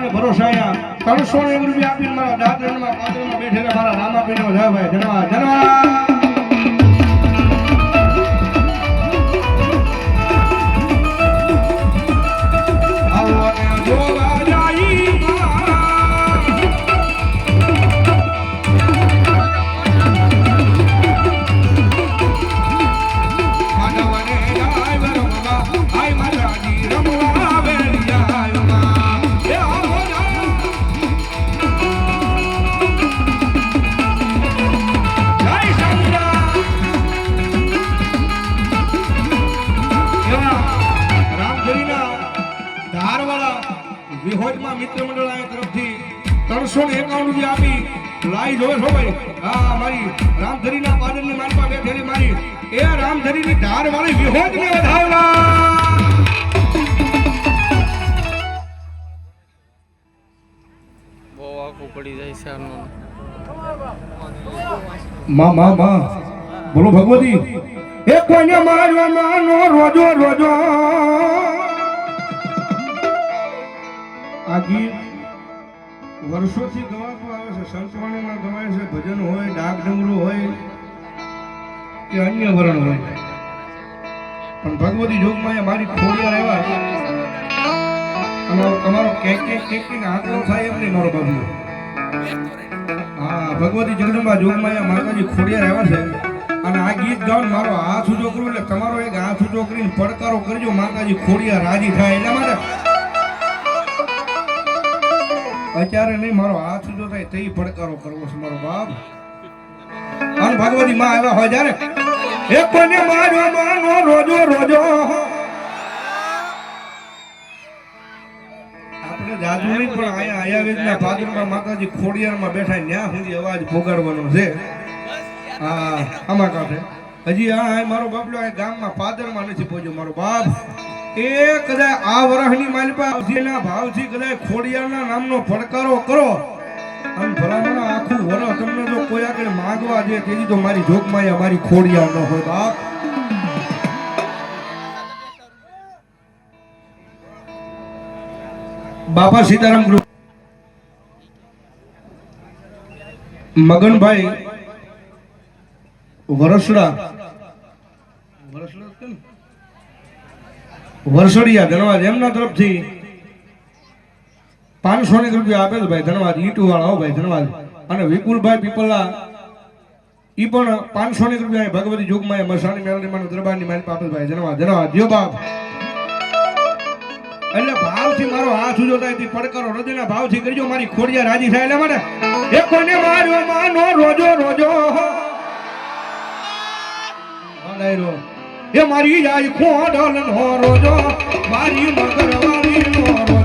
ને ભરોસે આયા. ત્રણસો ને એક રૂપિયા આપીને મારા દાત્રણમાં પાદરમાં બેઠેલા મારા રામાપીર નો જય ભાઈ. જનવા જનવા! ધારવાળા વિહોજમાં મિત્ર મંડળ આયા તરફથી ત્રણસો ને એકાવન રૂપિયા આપી લાઈ જોવે છો ભાઈ. હા મારી રામધરીના પાદરની માનપા બેઠેલી મારી. એ રામધરીની ધારવાળી વિહોજને વધાવલા પડી જાય છે માં માં માં. બોલો ભગવતી. એ કોઈને મારવા માનો રોજો રોજો. આ ગીત વર્ષોથી ગવાતું આવે છે, સંતવાણીમાં ગવાય છે, ભજન હોય, ડાક ડમરું હોય, કે અન્ય વર્ણ હોય. પણ ભગવતી જોગમાં એ મારી ખોડિયાર આવ્યા અને તમારો કેક કેક કેક કેક આંકડો થાય એમ નહીં, મારો બાબુ હા, ભગવતી જગદંબા જોગમાયા માતાજી ખોડિયાર આવ્યા છે. અને આ ગીત ગાઉન મારો હાથ ઉજો કરું, એટલે તમારો એક હાથ ઉજો કરીને પડકારો કરજો, માતાજી ખોડિયાર રાજી થાય. એટલા માટે અત્યારે નહીં, મારો હાથ જો થાય તે પડકારો કરવો છે, મારો બાપ. અને ભગવતી માં આવ્યા હોય જયારે એક કોને મારો માનો રોજો રોજો. આપણે જાદુ નહીં, પણ આયા આયા વેદના ભાદરમાં માતાજી ખોડિયારમાં બેઠા, ન્યા સુધી અવાજ ભોગાડવાનો છે. હા, આમાં કાંઠે. હજી આ મારો બાપલો આ ગામમાં પાદરમાં નથી પહોંચ્યો, મારો બાપ. એ કદાચ આ વરહની અવધીના ભાવથી કદાચ ખોડિયાના નામનો પડકારો કરો. અને ભલામણ આખું વરહ તમને જો કોઈ આગળ માંગવા દે તેની તો મારી જોગમાં મારી ખોડિયાર ન હોય બાપ. બાપા સીતારામ મગનભાઈ વરસડા. વરસડા વરસડિયા, ધનવાદ એમના તરફથી. પાંચસો ની રૂપિયા આપેલ ભાઈ, ધનવાદ. ઈટુ વાળા ભાઈ, ધનવાદ. અને વિપુલભાઈ પીપલા, ઈ પણ પાંચસો ની રૂપિયા ભગવતી જોગમાં મસાણી મેળવી માનો દરબારની માલિક આપેલ ભાઈ. ધનવાદ ધનવાદ. જો બાપ. એટલે ભાવથી મારો હાથ ઉજો થાય તે પડકારો હૃદયના ભાવથી કરજો. મારી ખોડિયા રાજી થાય એટલે માટે. એ કોને માર્યો? રોજો રોજો. ડાયરો એ મારી જાય ખોડલ નો રોજો મારી મગરવાળી નો